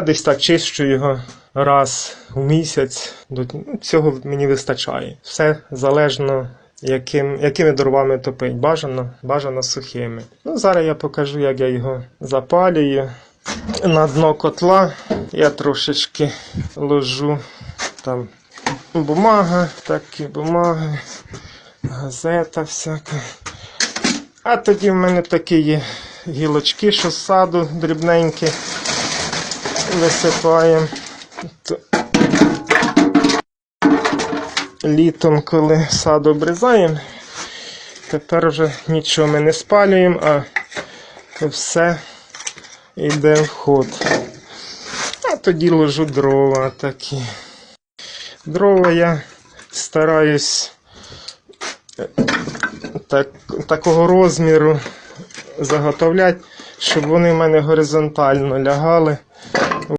Десь так чищу його раз у місяць. Цього мені вистачає. Все залежно, яким, якими дровами топить. Бажано, бажано сухими. Ну, зараз я покажу, як я його запалюю. На дно котла я трошечки ложу там бумага, такі бумаги, газета всяка. А тоді в мене такі є гілочки, що з саду дрібненькі висипаємо. Літом, коли сад обрізаємо, тепер вже нічого ми не спалюємо, а все йде в ход. А тоді ложу дрова такі. Дрова я стараюсь е, так, такого розміру заготовляти, щоб вони в мене горизонтально лягали.